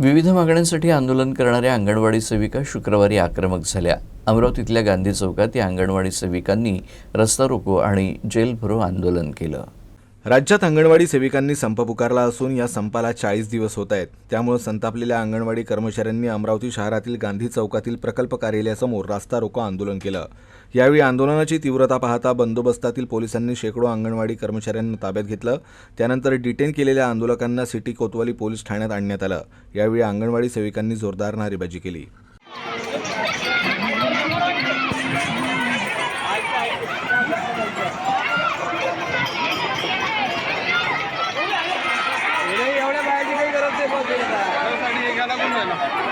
विविध मागण्यांसाठी आंदोलन करणाऱ्या अंगणवाडी सेविका शुक्रवारी आक्रमक झाल्या. अमरावतीतल्या गांधी चौकात या अंगणवाडी सेविकांनी रस्ता रोको आणि जेल भरो आंदोलन केलं. राज्यात अंगणवाडी सेविकांनी संप पुकारला असून या संपाला चाळीस दिवस होत आहेत. त्यामुळे संतापलेल्या अंगणवाडी कर्मचाऱ्यांनी अमरावती शहरातील गांधी चौकातील प्रकल्प कार्यालयासमोर रास्ता रोको आंदोलन केलं. यावेळी आंदोलनाची तीव्रता पाहता बंदोबस्तातील पोलिसांनी शेकडो अंगणवाडी कर्मचाऱ्यांना ताब्यात घेतलं. त्यानंतर डिटेन केलेल्या आंदोलकांना सिटी कोतवाली पोलीस ठाण्यात आणण्यात आलं. यावेळी अंगणवाडी सेविकांनी जोरदार नारेबाजी केली. बायाची काही गरज नाही